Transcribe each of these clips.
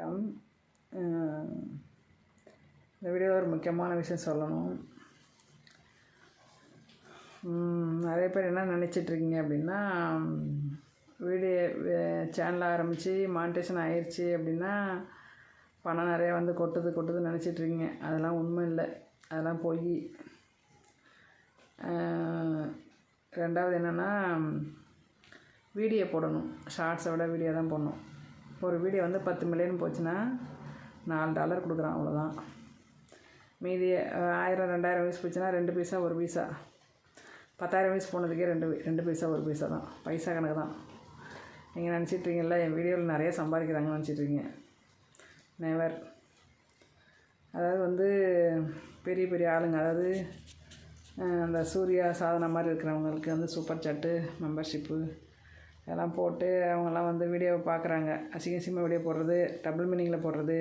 வணக்கம். இந்த வீடியோவில் ஒரு முக்கியமான விஷயம் சொல்லணும். நிறைய பேர் என்ன நினச்சிட்ருக்கீங்க அப்படின்னா வீடியோ சேனல் ஆரம்பித்து மானிட்டேஷன் ஆயிடுச்சு அப்படின்னா பணம் நிறையா வந்து கொட்டுது கொட்டுதுன்னு நினச்சிட்ருக்கீங்க அதெல்லாம் உண்மை இல்லை. அதெல்லாம் போய். ரெண்டாவது என்னென்னா வீடியோ போடணும். ஷார்ட்ஸை விட வீடியோ தான் போடணும். ஒரு வீடியோ வந்து பத்து மில்லியன் போச்சுன்னா நாலு டாலர் கொடுக்குறான் அவ்வளோதான் மீதி ஆயிரம் ரெண்டாயிரம் வயசு போச்சுன்னா ரெண்டு பைசா ஒரு பைசா. பத்தாயிரம் வயசு போனதுக்கே ரெண்டு ரெண்டு பைசா ஒரு பைசா தான். பைசா கணக்கு தான். நீங்கள் நினச்சிட்ருக்கீங்களா என் வீடியோவில் நிறைய சம்பாதிக்கிறாங்கன்னு நினச்சிட்ருக்கீங்க நெவர் அதாவது வந்து பெரிய பெரிய ஆளுங்க. அதாவது அந்த சூர்யா சாதனை மாதிரி இருக்கிறவங்களுக்கு வந்து சூப்பர் சாட்டு மெம்பர்ஷிப்பு இதெல்லாம் போட்டு அவங்கெல்லாம் வந்து வீடியோவை பார்க்குறாங்க. அசிங்க அசிங்கமாக வீடியோ போடுறது டபுள் மீனிங்கில் போடுறது.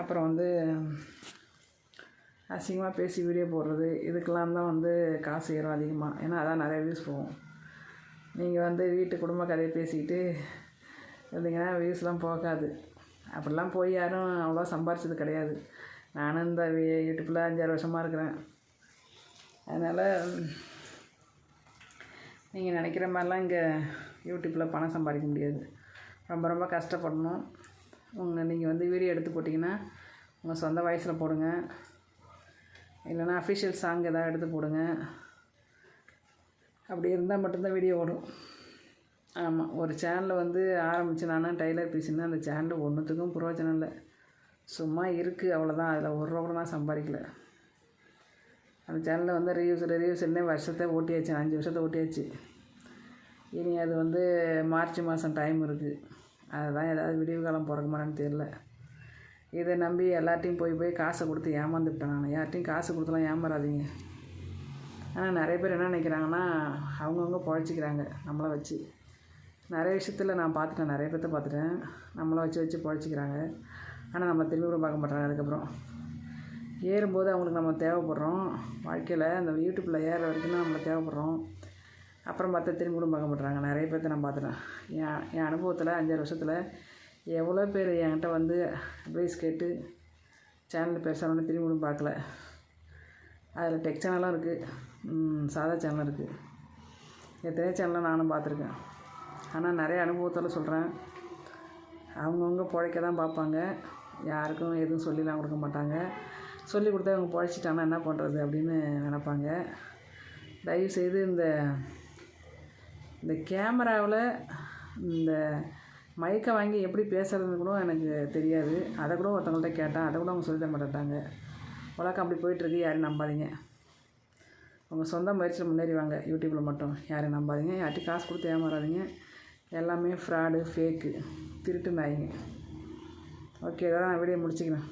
அப்புறம் வந்து அசிங்கமாக பேசி வீடியோ போடுறது. இதுக்கெல்லாம் தான் வந்து காசு ஏறும் அதிகமாக ஏன்னா அதான் நிறைய வியூஸ் போகும். நீங்கள் வந்து வீட்டு குடும்ப கதையை பேசிக்கிட்டு இருந்தீங்கன்னா வியூஸ்லாம் போகாது. அப்படிலாம் போய் யாரும் அவ்வளோ சம்பாரிச்சது கிடையாது. நானும் இந்த யூடியூப்பில் அஞ்சாறு வருஷமாக இருக்கிறேன். அதனால் நீங்கள் நினைக்கிற மாதிரிலாம் இங்கே யூடியூப்பில் பணம் சம்பாதிக்க முடியாது. ரொம்ப ரொம்ப கஷ்டப்படணும். உங்கள் நீங்கள் வந்து வீடியோ எடுத்து போட்டிங்கன்னா உங்கள் சொந்த வயசில் போடுங்க. இல்லைனா அஃபிஷியல் சாங் எதாவது எடுத்து போடுங்க. அப்படி இருந்தால் மட்டும்தான் வீடியோ ஓடும். ஆமாம் ஒரு சேனலில் வந்து ஆரம்பித்து நான் டைலர் பீஸுன்னு அந்த சேனல் ஒன்றுத்துக்கும் பிரயோஜனம் இல்லை. சும்மா இருக்குது அவ்வளோதான் அதில் ஒரு ரூபா கூட நான் சம்பாதிக்கல. அந்த சேனலில் வந்து ரிவ்யூஸ் ரிவ்யூஸ் வருஷத்தை ஓட்டியாச்சு அஞ்சு வருஷத்தை ஓட்டியாச்சு. இனி அது வந்து மார்ச் மாதம் டைம் இருக்குது அதுதான் ஏதாவது விடிவு காலம் பிறக்குமான்னு தெரில இதை நம்பி எல்லார்ட்டையும் போய் போய் காசை கொடுத்து ஏமாந்துட்டேன் நான். யார்ட்டையும் காசு கொடுத்துலாம் ஏமாறாதீங்க. ஆனால் நிறைய பேர் என்ன நினைக்கிறாங்கன்னா அவங்கவுங்க பழச்சிக்கிறாங்க நம்மளை வச்சு. நிறைய விஷயத்தில் நான் பார்த்துட்டேன் நிறைய பேர்த்த பார்த்துட்டேன். நம்மளை வச்சு வச்சு பழச்சிக்கிறாங்க. ஆனால் நம்ம திரும்பி கூட பார்க்க மாட்டாங்க அதுக்கப்புறம் ஏறும்போது அவங்களுக்கு நம்ம தேவைப்படுறோம். வாழ்க்கையில் அந்த யூடியூப்பில் ஏற வரைக்கும் தான் நம்மளை தேவைப்படுறோம். அப்புறம் பார்த்தா திரும்பி கூட பார்க்க மாட்டுறாங்க நிறைய பேர்த்த நான் பார்த்துட்டேன். என் என் அனுபவத்தில் அஞ்சாறு வருஷத்தில் எவ்வளோ பேர் என்கிட்ட வந்து அட்வைஸ் கேட்டு சேனல் பெருசாக திரும்பி கூட பார்க்கல. அதில் டெக் சேனலும் இருக்குது சாதா சேனலும் இருக்குது எத்தனையோ சேனலும் நானும் பார்த்துருக்கேன். ஆனால் நிறைய அனுபவத்தில் சொல்கிறேன் அவங்கவுங்க பிழைக்க தான் பார்ப்பாங்க. யாருக்கும் எதுவும் சொல்லிலாம் கொடுக்க மாட்டாங்க. சொல்லி கொடுத்தா இவங்க பொழைச்சிட்டானா என்ன பண்ணுறது அப்படின்னு நினப்பாங்க. தயவுசெய்து இந்த இந்த கேமராவில் இந்த மைக்கை வாங்கி எப்படி பேசுகிறதுன்னு கூட எனக்கு தெரியாது. அதை கூட ஒருத்தவங்கள்ட்ட கேட்டேன் அதை கூட அவங்க சொல்லி தர மாட்டாங்க உலகம் அப்படி போயிட்டுருக்கு யாரையும் நம்பாதீங்க. உங்கள் சொந்த முயற்சியில் முன்னேறிவாங்க யூடியூப்பில் மட்டும். யாரையும் நம்பாதீங்க யார்ட்டையும் காசு கொடுத்து ஏமாறாதீங்க. எல்லாமே ஃப்ராடு ஃபேக்கு திருட்டு நாயிங்க. ஓகே இதோட நான் வீடியோ முடிச்சுக்கிறேன்.